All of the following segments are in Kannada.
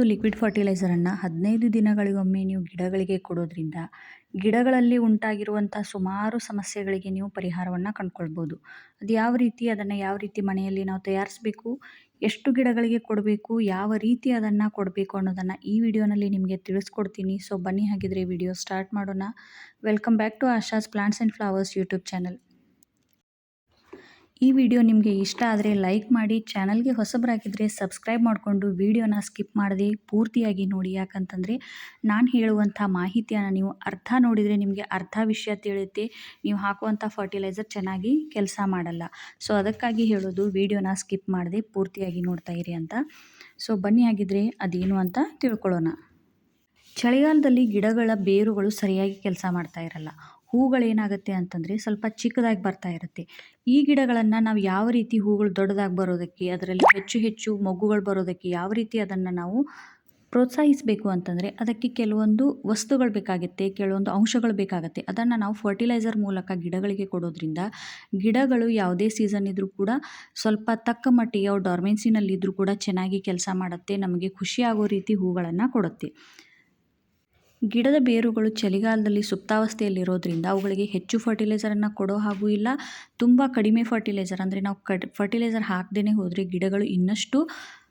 ಒಂದು ಲಿಕ್ವಿಡ್ ಫರ್ಟಿಲೈಸರನ್ನು ಹದಿನೈದು ದಿನಗಳಿಗೊಮ್ಮೆ ನೀವು ಗಿಡಗಳಿಗೆ ಕೊಡೋದ್ರಿಂದ ಗಿಡಗಳಲ್ಲಿ ಉಂಟಾಗಿರುವಂಥ ಸುಮಾರು ಸಮಸ್ಯೆಗಳಿಗೆ ನೀವು ಪರಿಹಾರವನ್ನು ಕಂಡುಕೊಳ್ಬೋದು. ಅದು ಯಾವ ರೀತಿ ಅದನ್ನು ಯಾವ ರೀತಿ ಮನೆಯಲ್ಲಿ ನಾವು ತಯಾರಿಸಬೇಕು, ಎಷ್ಟು ಗಿಡಗಳಿಗೆ ಕೊಡಬೇಕು, ಯಾವ ರೀತಿ ಅದನ್ನು ಕೊಡಬೇಕು ಅನ್ನೋದನ್ನು ಈ ವಿಡಿಯೋನಲ್ಲಿ ನಿಮಗೆ ತಿಳಿಸ್ಕೊಡ್ತೀನಿ. ಸೊ ಬನ್ನಿ ಹಾಗಿದ್ರೆ ವಿಡಿಯೋ ಸ್ಟಾರ್ಟ್ ಮಾಡೋಣ. Welcome back to Asha's plants and flowers YouTube channel ಈ ವಿಡಿಯೋ ನಿಮಗೆ ಇಷ್ಟ ಆದರೆ ಲೈಕ್ ಮಾಡಿ ಚಾನಲ್ಗೆ ಹೊಸಬರಾಗಿದ್ದರೆ ಸಬ್ಸ್ಕ್ರೈಬ್ ಮಾಡಿಕೊಂಡು ವಿಡಿಯೋನ ಸ್ಕಿಪ್ ಮಾಡದೆ ಪೂರ್ತಿಯಾಗಿ ನೋಡಿ. ಯಾಕಂತಂದರೆ ನಾನು ಹೇಳುವಂಥ ಮಾಹಿತಿಯನ್ನು ನೀವು ಅರ್ಥ ನೋಡಿದರೆ ನಿಮಗೆ ಅರ್ಧ ವಿಷಯ ತಿಳಿಯುತ್ತೆ. ನೀವು ಹಾಕುವಂಥ ಫರ್ಟಿಲೈಸರ್ ಚೆನ್ನಾಗಿ ಕೆಲಸ ಮಾಡಲ್ಲ. ಸೊ ಅದಕ್ಕಾಗಿ ಹೇಳೋದು ವಿಡಿಯೋನ ಸ್ಕಿಪ್ ಮಾಡದೆ ಪೂರ್ತಿಯಾಗಿ ನೋಡ್ತಾ ಇರಿ ಅಂತ. ಸೊ ಬನ್ನಿ ಆಗಿದ್ರೆ ಅದೇನು ಅಂತ ತಿಳ್ಕೊಳ್ಳೋಣ. ಚಳಿಗಾಲದಲ್ಲಿ ಗಿಡಗಳ ಬೇರುಗಳು ಸರಿಯಾಗಿ ಕೆಲಸ ಮಾಡ್ತಾ ಇರಲ್ಲ. ಹೂಗಳೇನಾಗುತ್ತೆ ಅಂತಂದರೆ ಸ್ವಲ್ಪ ಚಿಕ್ಕದಾಗಿ ಬರ್ತಾ ಇರುತ್ತೆ. ಈ ಗಿಡಗಳನ್ನು ನಾವು ಯಾವ ರೀತಿ ಹೂಗಳು ದೊಡ್ಡದಾಗಿ ಬರೋದಕ್ಕೆ, ಅದರಲ್ಲಿ ಹೆಚ್ಚು ಹೆಚ್ಚು ಮೊಗ್ಗುಗಳು ಬರೋದಕ್ಕೆ ಯಾವ ರೀತಿ ಅದನ್ನು ನಾವು ಪ್ರೋತ್ಸಾಹಿಸಬೇಕು ಅಂತಂದರೆ ಅದಕ್ಕೆ ಕೆಲವೊಂದು ವಸ್ತುಗಳು ಬೇಕಾಗುತ್ತೆ, ಕೆಲವೊಂದು ಅಂಶಗಳು ಬೇಕಾಗುತ್ತೆ. ಅದನ್ನು ನಾವು ಫರ್ಟಿಲೈಸರ್ ಮೂಲಕ ಗಿಡಗಳಿಗೆ ಕೊಡೋದ್ರಿಂದ ಗಿಡಗಳು ಯಾವುದೇ ಸೀಸನ್ ಇದ್ದರೂ ಕೂಡ ಸ್ವಲ್ಪ ತಕ್ಕ ಮಟ್ಟಿಗೆ ಅವು ಡಾರ್ಮೆನ್ಸಿನಲ್ಲಿದ್ದರೂ ಕೂಡ ಚೆನ್ನಾಗಿ ಕೆಲಸ ಮಾಡುತ್ತೆ, ನಮಗೆ ಖುಷಿಯಾಗೋ ರೀತಿ ಹೂಗಳನ್ನು ಕೊಡುತ್ತೆ. ಗಿಡದ ಬೇರುಗಳು ಚಳಿಗಾಲದಲ್ಲಿ ಸುಪ್ತಾವಸ್ಥೆಯಲ್ಲಿರೋದ್ರಿಂದ ಅವುಗಳಿಗೆ ಹೆಚ್ಚು ಫರ್ಟಿಲೈಸರನ್ನು ಕೊಡೋ ಹಾಗೂ ಇಲ್ಲ, ತುಂಬ ಕಡಿಮೆ ಫರ್ಟಿಲೈಸರ್ ಅಂದರೆ ನಾವು ಕಡ್ ಫರ್ಟಿಲೈಸರ್ ಹಾಕದೇ ಹೋದರೆ ಗಿಡಗಳು ಇನ್ನಷ್ಟು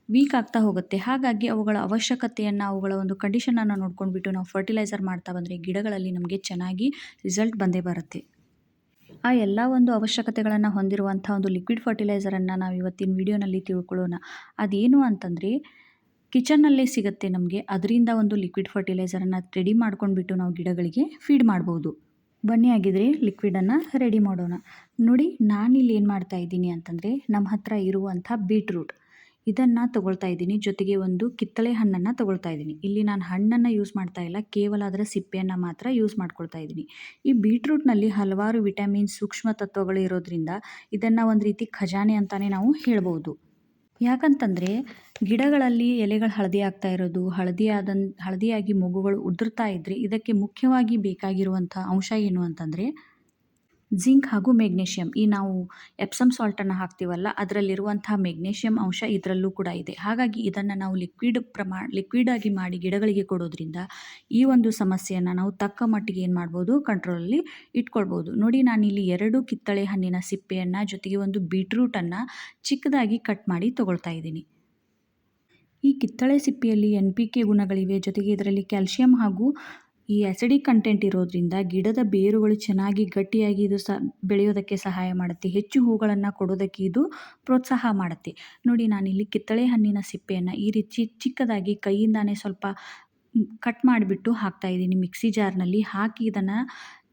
ವೀಕ್ ಆಗ್ತಾ ಹೋಗುತ್ತೆ. ಹಾಗಾಗಿ ಅವುಗಳ ಅವಶ್ಯಕತೆಯನ್ನು, ಅವುಗಳ ಒಂದು ಕಂಡೀಷನನ್ನು ನೋಡ್ಕೊಂಡ್ಬಿಟ್ಟು ನಾವು ಫರ್ಟಿಲೈಸರ್ ಮಾಡ್ತಾ ಬಂದರೆ ಗಿಡಗಳಲ್ಲಿ ನಮಗೆ ಚೆನ್ನಾಗಿ ರಿಸಲ್ಟ್ ಬಂದೇ ಬರುತ್ತೆ. ಆ ಎಲ್ಲ ಒಂದು ಅವಶ್ಯಕತೆಗಳನ್ನು ಹೊಂದಿರುವಂಥ ಒಂದು ಲಿಕ್ವಿಡ್ ಫರ್ಟಿಲೈಸರನ್ನು ನಾವು ಇವತ್ತಿನ ವಿಡಿಯೋನಲ್ಲಿ ತಿಳ್ಕೊಳ್ಳೋಣ. ಅದೇನು ಅಂತಂದರೆ ಕಿಚನ್ನಲ್ಲೇ ಸಿಗುತ್ತೆ ನಮಗೆ. ಅದರಿಂದ ಒಂದು ಲಿಕ್ವಿಡ್ ಫರ್ಟಿಲೈಸರನ್ನು ರೆಡಿ ಮಾಡ್ಕೊಂಡ್ಬಿಟ್ಟು ನಾವು ಗಿಡಗಳಿಗೆ ಫೀಡ್ ಮಾಡ್ಬೋದು. ಬನ್ನಿ ಆಗಿದ್ರೆ ಲಿಕ್ವಿಡನ್ನು ರೆಡಿ ಮಾಡೋಣ. ನೋಡಿ, ನಾನಿಲ್ಲಿ ಏನು ಮಾಡ್ತಾ ಇದ್ದೀನಿ ಅಂತಂದರೆ ನಮ್ಮ ಹತ್ರ ಇರುವಂಥ ಬೀಟ್ರೂಟ್ ಇದನ್ನು ತಗೊಳ್ತಾ ಇದ್ದೀನಿ. ಜೊತೆಗೆ ಒಂದು ಕಿತ್ತಳೆ ಹಣ್ಣನ್ನು ತಗೊಳ್ತಾ ಇದ್ದೀನಿ. ಇಲ್ಲಿ ನಾನು ಹಣ್ಣನ್ನು ಯೂಸ್ ಮಾಡ್ತಾ ಇಲ್ಲ. ಕೇವಲ ಅದರ ಸಿಪ್ಪೆಯನ್ನು ಮಾತ್ರ ಯೂಸ್ ಮಾಡ್ಕೊಳ್ತಾ ಇದ್ದೀನಿ. ಈ ಬೀಟ್ರೂಟ್ನಲ್ಲಿ ಹಲವಾರು ವಿಟಮಿನ್ ಸೂಕ್ಷ್ಮ ತತ್ವಗಳು ಇರೋದ್ರಿಂದ ಇದನ್ನು ಒಂದು ರೀತಿ ಖಜಾನೆ ಅಂತಲೇ ನಾವು ಹೇಳ್ಬೋದು. ಯಾಕಂತಂದರೆ ಗಿಡಗಳಲ್ಲಿ ಎಲೆಗಳು ಹಳದಿ ಆಗ್ತಾ ಇರೋದು ಹಳದಿ ಹಳದಿಯಾಗಿ ಮೊಗ್ಗುಗಳು ಉದುರ್ತಾ ಇದ್ದರೆ ಇದಕ್ಕೆ ಮುಖ್ಯವಾಗಿ ಬೇಕಾಗಿರುವಂಥ ಅಂಶ ಏನು ಅಂತಂದರೆ ಜಿಂಕ್ ಹಾಗೂ ಮೆಗ್ನೀಷಿಯಂ. ಈ ನಾವು ಎಪ್ಸಮ್ ಸಾಲ್ಟನ್ನು ಹಾಕ್ತೀವಲ್ಲ, ಅದರಲ್ಲಿರುವಂತಹ ಮೆಗ್ನೀಷಿಯಂ ಅಂಶ ಇದರಲ್ಲೂ ಕೂಡ ಇದೆ. ಹಾಗಾಗಿ ಇದನ್ನು ನಾವು ಲಿಕ್ವಿಡ್ ಪ್ರಮಾಣ ಲಿಕ್ವಿಡ್ ಆಗಿ ಮಾಡಿ ಗಿಡಗಳಿಗೆ ಕೊಡೋದ್ರಿಂದ ಈ ಒಂದು ಸಮಸ್ಯೆಯನ್ನು ನಾವು ತಕ್ಕ ಮಟ್ಟಿಗೆ ಏನು ಮಾಡ್ಬೋದು, ಕಂಟ್ರೋಲಲ್ಲಿ ಇಟ್ಕೊಳ್ಬೋದು. ನೋಡಿ, ನಾನಿಲ್ಲಿ ಎರಡು ಕಿತ್ತಳೆ ಹಣ್ಣಿನ ಸಿಪ್ಪೆಯನ್ನು ಜೊತೆಗೆ ಒಂದು ಬೀಟ್ರೂಟನ್ನು ಚಿಕ್ಕದಾಗಿ ಕಟ್ ಮಾಡಿ ತೊಗೊಳ್ತಾ ಇದ್ದೀನಿ. ಈ ಕಿತ್ತಳೆ ಸಿಪ್ಪೆಯಲ್ಲಿ ಎನ್ ಪಿ ಕೆ ಗುಣಗಳಿವೆ. ಜೊತೆಗೆ ಇದರಲ್ಲಿ ಕ್ಯಾಲ್ಶಿಯಂ ಹಾಗೂ ಈ ಆ್ಯಸಿಡಿಕ್ ಕಂಟೆಂಟ್ ಇರೋದ್ರಿಂದ ಗಿಡದ ಬೇರುಗಳು ಚೆನ್ನಾಗಿ ಗಟ್ಟಿಯಾಗಿ ಇದು ಸ, ಬೆಳೆಯೋದಕ್ಕೆ ಸಹಾಯ ಮಾಡುತ್ತೆ. ಹೆಚ್ಚು ಹೂಗಳನ್ನು ಕೊಡೋದಕ್ಕೆ ಇದು ಪ್ರೋತ್ಸಾಹ ಮಾಡುತ್ತೆ. ನೋಡಿ, ನಾನಿಲ್ಲಿ ಕಿತ್ತಳೆ ಹಣ್ಣಿನ ಸಿಪ್ಪೆಯನ್ನು ಈ ರೀತಿ ಚಿಕ್ಕದಾಗಿ ಕೈಯಿಂದಾನೇ ಸ್ವಲ್ಪ ಕಟ್ ಮಾಡಿಬಿಟ್ಟು ಹಾಕ್ತಾಯಿದ್ದೀನಿ ಮಿಕ್ಸಿ ಜಾರ್ನಲ್ಲಿ ಹಾಕಿ ಇದನ್ನು,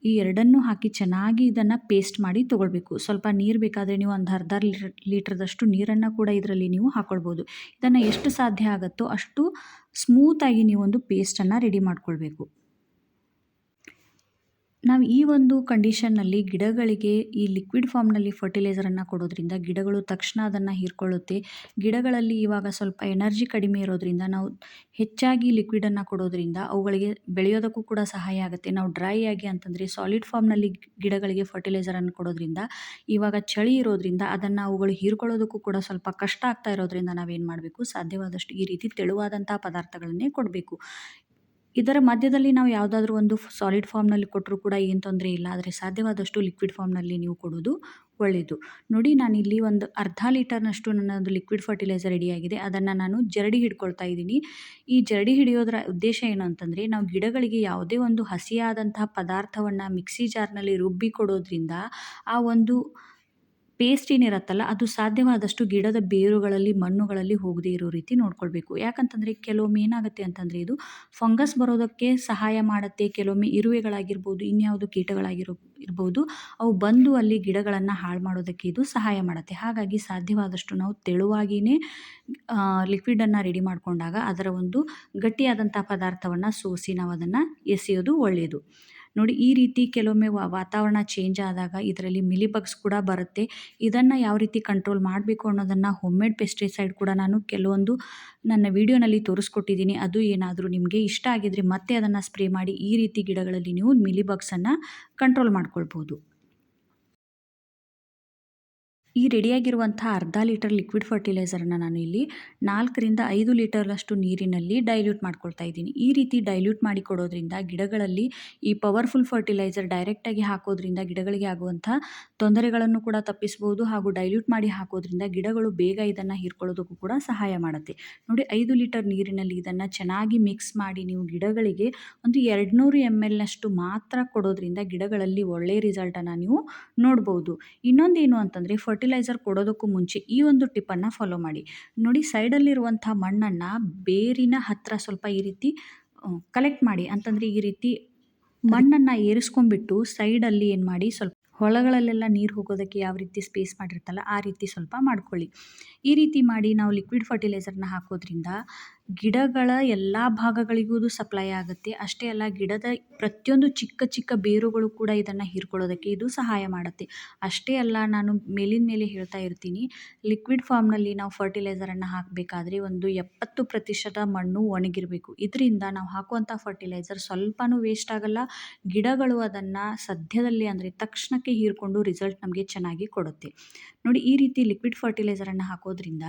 ಈ ಎರಡನ್ನೂ ಹಾಕಿ ಚೆನ್ನಾಗಿ ಇದನ್ನು ಪೇಸ್ಟ್ ಮಾಡಿ ತೊಗೊಳ್ಬೇಕು. ಸ್ವಲ್ಪ ನೀರು ಬೇಕಾದರೆ ನೀವು ಒಂದು ಅರ್ಧ ಲೀಟ್ರ್ ಲೀಟ್ರದಷ್ಟು ನೀರನ್ನು ಕೂಡ ಇದರಲ್ಲಿ ನೀವು ಹಾಕ್ಕೊಳ್ಬೋದು ಇದನ್ನು ಎಷ್ಟು ಸಾಧ್ಯ ಆಗುತ್ತೋ ಅಷ್ಟು ಸ್ಮೂತಾಗಿ ನೀವೊಂದು ಪೇಸ್ಟನ್ನು ರೆಡಿ ಮಾಡ್ಕೊಳ್ಬೇಕು. ನಾವು ಈ ಒಂದು ಕಂಡೀಷನ್ನಲ್ಲಿ ಗಿಡಗಳಿಗೆ ಈ ಲಿಕ್ವಿಡ್ ಫಾರ್ಮ್ನಲ್ಲಿ ಫರ್ಟಿಲೈಸರನ್ನು ಕೊಡೋದ್ರಿಂದ ಗಿಡಗಳು ತಕ್ಷಣ ಅದನ್ನು ಹೀರ್ಕೊಳ್ಳುತ್ತೆ. ಗಿಡಗಳಲ್ಲಿ ಇವಾಗ ಸ್ವಲ್ಪ ಎನರ್ಜಿ ಕಡಿಮೆ ಇರೋದ್ರಿಂದ ನಾವು ಹೆಚ್ಚಾಗಿ ಲಿಕ್ವಿಡನ್ನು ಕೊಡೋದ್ರಿಂದ ಅವುಗಳಿಗೆ ಬೆಳೆಯೋದಕ್ಕೂ ಕೂಡ ಸಹಾಯ ಆಗುತ್ತೆ. ನಾವು ಡ್ರೈ ಆಗಿ ಅಂತಂದರೆ ಸಾಲಿಡ್ ಫಾರ್ಮ್ನಲ್ಲಿ ಗಿಡಗಳಿಗೆ ಫರ್ಟಿಲೈಸರನ್ನು ಕೊಡೋದ್ರಿಂದ ಇವಾಗ ಚಳಿ ಇರೋದ್ರಿಂದ ಅದನ್ನು ಅವುಗಳು ಹೀರ್ಕೊಳ್ಳೋದಕ್ಕೂ ಕೂಡ ಸ್ವಲ್ಪ ಕಷ್ಟ ಆಗ್ತಾ ಇರೋದ್ರಿಂದ ನಾವೇನು ಮಾಡಬೇಕು? ಸಾಧ್ಯವಾದಷ್ಟು ಈ ರೀತಿ ತೆಳುವಾದಂಥ ಪದಾರ್ಥಗಳನ್ನೇ ಕೊಡಬೇಕು. ಇದರ ಮಧ್ಯದಲ್ಲಿ ನಾವು ಯಾವುದಾದ್ರೂ ಒಂದು ಸಾಲಿಡ್ ಫಾರ್ಮ್ನಲ್ಲಿ ಕೊಟ್ಟರೂ ಕೂಡ ಏನು ತೊಂದರೆ ಇಲ್ಲ. ಆದರೆ ಸಾಧ್ಯವಾದಷ್ಟು ಲಿಕ್ವಿಡ್ ಫಾರ್ಮ್ನಲ್ಲಿ ನೀವು ಕೊಡೋದು ಒಳ್ಳೆಯದು ನೋಡಿ, ನಾನು ಇಲ್ಲಿ ಒಂದು ಅರ್ಧ ಲೀಟರ್ನಷ್ಟು ನನ್ನ ಒಂದು ಲಿಕ್ವಿಡ್ ಫರ್ಟಿಲೈಸರ್ ರೆಡಿಯಾಗಿದೆ ಅದನ್ನು ನಾನು ಜರಡಿ ಹಿಡ್ಕೊಳ್ತಾ ಇದ್ದೀನಿ. ಈ ಜರಡಿ ಹಿಡಿಯೋದರ ಉದ್ದೇಶ ಏನು ಅಂತಂದರೆ, ನಾವು ಗಿಡಗಳಿಗೆ ಯಾವುದೇ ಒಂದು ಹಸಿಯಾದಂತಹ ಪದಾರ್ಥವನ್ನು ಮಿಕ್ಸಿ ಜಾರ್ನಲ್ಲಿ ರುಬ್ಬಿ ಕೊಡೋದ್ರಿಂದ ಆ ಒಂದು ಪೇಸ್ಟ್ ಏನಿರುತ್ತಲ್ಲ, ಅದು ಸಾಧ್ಯವಾದಷ್ಟು ಗಿಡದ ಬೇರುಗಳಲ್ಲಿ, ಮಣ್ಣುಗಳಲ್ಲಿ ಹೋಗದೇ ಇರೋ ರೀತಿ ನೋಡ್ಕೊಳ್ಬೇಕು. ಯಾಕಂತಂದರೆ ಕೆಲವೊಮ್ಮೆ ಏನಾಗುತ್ತೆ ಅಂತಂದರೆ ಇದು ಫಂಗಸ್ ಬರೋದಕ್ಕೆ ಸಹಾಯ ಮಾಡುತ್ತೆ. ಕೆಲವೊಮ್ಮೆ ಇರುವೆಗಳಾಗಿರ್ಬೋದು, ಇನ್ಯಾವುದು ಕೀಟಗಳಾಗಿರೋ, ಇರ್ಬೋದು, ಅವು ಬಂದು ಅಲ್ಲಿ ಗಿಡಗಳನ್ನು ಹಾಳು ಮಾಡೋದಕ್ಕೆ ಇದು ಸಹಾಯ ಮಾಡುತ್ತೆ. ಹಾಗಾಗಿ ಸಾಧ್ಯವಾದಷ್ಟು ನಾವು ತೆಳುವಾಗಿಯೇ ಲಿಕ್ವಿಡನ್ನು ರೆಡಿ ಮಾಡಿಕೊಂಡಾಗ ಅದರ ಒಂದು ಗಟ್ಟಿಯಾದಂಥ ಪದಾರ್ಥವನ್ನು ಸೋಸಿ ನಾವು ಅದನ್ನು ಎಸೆಯೋದು ಒಳ್ಳೆಯದು ನೋಡಿ, ಈ ರೀತಿ ಕೆಲವೊಮ್ಮೆ ವಾತಾವರಣ ಚೇಂಜ್ ಆದಾಗ ಇದರಲ್ಲಿ ಮಿಲಿಬಗ್ಸ್ ಕೂಡ ಬರುತ್ತೆ. ಇದನ್ನು ಯಾವ ರೀತಿ ಕಂಟ್ರೋಲ್ ಮಾಡಬೇಕು ಅನ್ನೋದನ್ನು ಹೋಮ್ಮೇಡ್ ಪೆಸ್ಟಿಸೈಡ್ ಕೂಡ ನಾನು ಕೆಲವೊಂದು ನನ್ನ ವಿಡಿಯೋನಲ್ಲಿ ತೋರಿಸ್ಕೊಟ್ಟಿದ್ದೀನಿ. ಅದು ಏನಾದರೂ ನಿಮಗೆ ಇಷ್ಟ ಆಗಿದ್ರೆ ಮತ್ತೆ ಅದನ್ನು ಸ್ಪ್ರೇ ಮಾಡಿ ಈ ರೀತಿ ಗಿಡಗಳಲ್ಲಿ ನೀವು ಮಿಲಿಬಗ್ಸನ್ನು ಕಂಟ್ರೋಲ್ ಮಾಡ್ಕೊಳ್ಬೋದು. ಈ ರೆಡಿಯಾಗಿರುವಂಥ ಅರ್ಧ ಲೀಟರ್ ಲಿಕ್ವಿಡ್ ಫರ್ಟಿಲೈಸರನ್ನು ನಾನು ಇಲ್ಲಿ ನಾಲ್ಕರಿಂದ ಐದು ಲೀಟರ್ನಷ್ಟು ನೀರಿನಲ್ಲಿ ಡೈಲ್ಯೂಟ್ ಮಾಡ್ಕೊಳ್ತಾ ಇದ್ದೀನಿ. ಈ ರೀತಿ ಡೈಲ್ಯೂಟ್ ಮಾಡಿ ಕೊಡೋದ್ರಿಂದ ಗಿಡಗಳಲ್ಲಿ ಈ ಪವರ್ಫುಲ್ ಫರ್ಟಿಲೈಸರ್ ಡೈರೆಕ್ಟಾಗಿ ಹಾಕೋದ್ರಿಂದ ಗಿಡಗಳಿಗೆ ಆಗುವಂಥ ತೊಂದರೆಗಳನ್ನು ಕೂಡ ತಪ್ಪಿಸ್ಬೋದು ಹಾಗೂ ಡೈಲ್ಯೂಟ್ ಮಾಡಿ ಹಾಕೋದ್ರಿಂದ ಗಿಡಗಳು ಬೇಗ ಇದನ್ನು ಹೀರ್ಕೊಳ್ಳೋದಕ್ಕೂ ಕೂಡ ಸಹಾಯ ಮಾಡುತ್ತೆ. ನೋಡಿ, ಐದು ಲೀಟರ್ ನೀರಿನಲ್ಲಿ ಇದನ್ನು ಚೆನ್ನಾಗಿ ಮಿಕ್ಸ್ ಮಾಡಿ ನೀವು ಗಿಡಗಳಿಗೆ ಒಂದು ಎರಡುನೂರು ಎಂ ಎಲ್ನಷ್ಟು ಮಾತ್ರ ಕೊಡೋದ್ರಿಂದ ಗಿಡಗಳಲ್ಲಿ ಒಳ್ಳೆಯ ರಿಸಲ್ಟನ್ನು ನೀವು ನೋಡ್ಬೋದು. ಇನ್ನೊಂದೇನು ಅಂತಂದರೆ ಫರ್ಟಿಲೈಸರ್ ಕೊಡೋದಕ್ಕೂ ಮುಂಚೆ ಈ ಒಂದು ಟಿಪ್ಪನ್ನು ಫಾಲೋ ಮಾಡಿ. ನೋಡಿ ಸೈಡಲ್ಲಿರುವಂಥ ಮಣ್ಣನ್ನು ಬೇರಿನ ಹತ್ತಿರ ಸ್ವಲ್ಪ ಈ ರೀತಿ ಕಲೆಕ್ಟ್ ಮಾಡಿ. ಅಂತಂದರೆ ಈ ರೀತಿ ಮಣ್ಣನ್ನು ಏರಿಸ್ಕೊಂಡ್ಬಿಟ್ಟು ಸೈಡಲ್ಲಿ ಏನು ಮಾಡಿ, ಸ್ವಲ್ಪ ಹೊಲಗಳಲ್ಲೆಲ್ಲ ನೀರು ಹೋಗೋದಕ್ಕೆ ಯಾವ ರೀತಿ ಸ್ಪೇಸ್ ಮಾಡಿರ್ತಲ್ಲ ಆ ರೀತಿ ಸ್ವಲ್ಪ ಮಾಡ್ಕೊಳ್ಳಿ. ಈ ರೀತಿ ಮಾಡಿ ನಾವು ಲಿಕ್ವಿಡ್ ಫರ್ಟಿಲೈಸರ್ನ ಹಾಕೋದ್ರಿಂದ ಗಿಡಗಳ ಎಲ್ಲ ಭಾಗಗಳಿಗೂ ಇದು ಸಪ್ಲೈ ಆಗುತ್ತೆ. ಅಷ್ಟೇ ಅಲ್ಲ, ಗಿಡದ ಪ್ರತಿಯೊಂದು ಚಿಕ್ಕ ಚಿಕ್ಕ ಬೇರುಗಳು ಕೂಡ ಇದನ್ನು ಹೀರ್ಕೊಳ್ಳೋದಕ್ಕೆ ಇದು ಸಹಾಯ ಮಾಡುತ್ತೆ. ಅಷ್ಟೇ ಅಲ್ಲ, ನಾನು ಮೇಲಿನ ಮೇಲೆ ಹೇಳ್ತಾ ಇರ್ತೀನಿ ಲಿಕ್ವಿಡ್ ಫಾರ್ಮ್ನಲ್ಲಿ ನಾವು ಫರ್ಟಿಲೈಸರನ್ನು ಹಾಕಬೇಕಾದ್ರೆ ಒಂದು ಎಪ್ಪತ್ತು ಪ್ರತಿಶತ ಮಣ್ಣು ಒಣಗಿರಬೇಕು. ಇದರಿಂದ ನಾವು ಹಾಕುವಂಥ ಫರ್ಟಿಲೈಸರ್ ಸ್ವಲ್ಪನೂ ವೇಸ್ಟ್ ಆಗಲ್ಲ. ಗಿಡಗಳು ಅದನ್ನು ಸದ್ಯದಲ್ಲಿ ಅಂದರೆ ತಕ್ಷಣಕ್ಕೆ ಹೀರ್ಕೊಂಡು ರಿಸಲ್ಟ್ ನಮಗೆ ಚೆನ್ನಾಗಿ ಕೊಡುತ್ತೆ. ನೋಡಿ, ಈ ರೀತಿ ಲಿಕ್ವಿಡ್ ಫರ್ಟಿಲೈಸರನ್ನು ಹಾಕೋದ್ರಿಂದ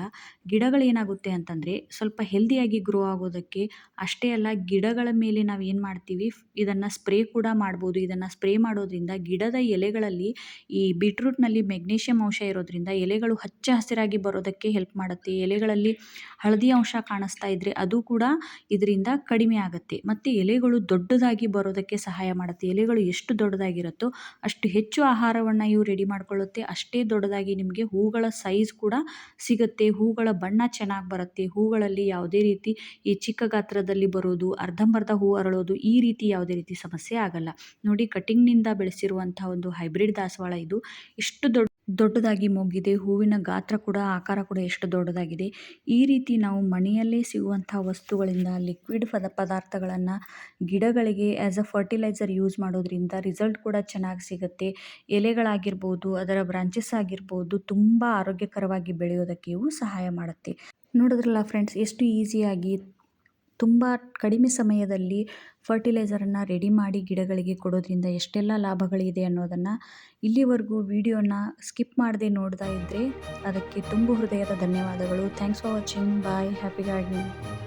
ಗಿಡಗಳೇನಾಗುತ್ತೆ ಅಂತಂದರೆ ಸ್ವಲ್ಪ ಹೆಲ್ದಿಯಾಗಿ ಗ್ರೋ ಆಗೋದಕ್ಕೆ ಅಷ್ಟೇ ಅಲ್ಲ ಗಿಡಗಳ ಮೇಲೆ ನಾವು ಏನು ಮಾಡ್ತೀವಿ, ಇದನ್ನು ಸ್ಪ್ರೇ ಕೂಡ ಮಾಡ್ಬೋದು. ಇದನ್ನು ಸ್ಪ್ರೇ ಮಾಡೋದ್ರಿಂದ ಗಿಡದ ಎಲೆಗಳಲ್ಲಿ ಈ ಬೀಟ್ರೂಟ್ನಲ್ಲಿ ಮೆಗ್ನೀಷಿಯಂ ಅಂಶ ಇರೋದ್ರಿಂದ ಎಲೆಗಳು ಹಚ್ಚ ಹಸಿರಾಗಿ ಬರೋದಕ್ಕೆ ಹೆಲ್ಪ್ ಮಾಡುತ್ತೆ. ಎಲೆಗಳಲ್ಲಿ ಹಳದಿ ಅಂಶ ಕಾಣಿಸ್ತಾ ಇದ್ದರೆ ಅದು ಕೂಡ ಇದರಿಂದ ಕಡಿಮೆ ಆಗುತ್ತೆ. ಮತ್ತು ಎಲೆಗಳು ದೊಡ್ಡದಾಗಿ ಬರೋದಕ್ಕೆ ಸಹಾಯ ಮಾಡುತ್ತೆ. ಎಲೆಗಳು ಎಷ್ಟು ದೊಡ್ಡದಾಗಿರುತ್ತೋ ಅಷ್ಟು ಹೆಚ್ಚು ಆಹಾರವನ್ನು ಇವು ರೆಡಿ ಮಾಡ್ಕೊಳ್ಳುತ್ತೆ. ಅಷ್ಟೇ ದೊಡ್ಡದಾಗಿ ನಿಮಗೆ ಹೂಗಳ ಸೈಜ್ ಕೂಡ ಸಿಗುತ್ತೆ, ಹೂಗಳ ಬಣ್ಣ ಚೆನ್ನಾಗಿ ಬರುತ್ತೆ, ಹೂಗಳಲ್ಲಿ ಯಾವುದೇ ರೀತಿ ಈ ಚಿಕ್ಕ ಗಾತ್ರದಲ್ಲಿ ಬರೋದು, ಅರ್ಧಂಬರ್ಧ ಹೂ ಅರಳೋದು ಈ ರೀತಿ ಯಾವುದೇ ರೀತಿ ಸಮಸ್ಯೆ ಆಗಲ್ಲ. ನೋಡಿ ಕಟಿಂಗ್ನಿಂದ ಬೆಳೆಸಿರುವಂಥ ಒಂದು ಹೈಬ್ರಿಡ್ ದಾಸವಾಳ ಇದು. ಇಷ್ಟು ದೊಡ್ಡ ದೊಡ್ಡದಾಗಿ ಮೊಗ್ಗಿದೆ ಹೂವಿನ ಗಾತ್ರ ಕೂಡ, ಆಕಾರ ಕೂಡ ಎಷ್ಟು ದೊಡ್ಡದಾಗಿದೆ. ಈ ರೀತಿ ನಾವು ಮನೆಯಲ್ಲೇ ಸಿಗುವಂಥ ವಸ್ತುಗಳಿಂದ ಲಿಕ್ವಿಡ್ ಪದ, ಪದಾರ್ಥಗಳನ್ನು ಗಿಡಗಳಿಗೆ ಆ್ಯಸ್ ಅ ಫರ್ಟಿಲೈಸರ್ ಯೂಸ್ ಮಾಡೋದ್ರಿಂದ ರಿಸಲ್ಟ್ ಕೂಡ ಚೆನ್ನಾಗಿ ಸಿಗುತ್ತೆ. ಎಲೆಗಳಾಗಿರ್ಬೋದು, ಅದರ ಬ್ರಾಂಚಸ್ ಆಗಿರ್ಬೋದು, ತುಂಬ ಆರೋಗ್ಯಕರವಾಗಿ ಬೆಳೆಯೋದಕ್ಕೆ ಇವು ಸಹಾಯ ಮಾಡುತ್ತೆ. ನೋಡಿದ್ರಲ್ಲ ಫ್ರೆಂಡ್ಸ್ ಎಷ್ಟು ಈಸಿಯಾಗಿ ತುಂಬ ಕಡಿಮೆ ಸಮಯದಲ್ಲಿ ಫರ್ಟಿಲೈಸರನ್ನು ರೆಡಿ ಮಾಡಿ ಗಿಡಗಳಿಗೆ ಕೊಡೋದ್ರಿಂದ ಎಷ್ಟೆಲ್ಲ ಲಾಭಗಳಿದೆ ಅನ್ನೋದನ್ನು ಇಲ್ಲಿವರೆಗೂ ವಿಡಿಯೋನ ಸ್ಕಿಪ್ ಮಾಡದೆ ನೋಡ್ತಾ ಇದ್ದರೆ ಅದಕ್ಕೆ ತುಂಬು ಹೃದಯದ ಧನ್ಯವಾದಗಳು. Thanks for watching bye happy gardening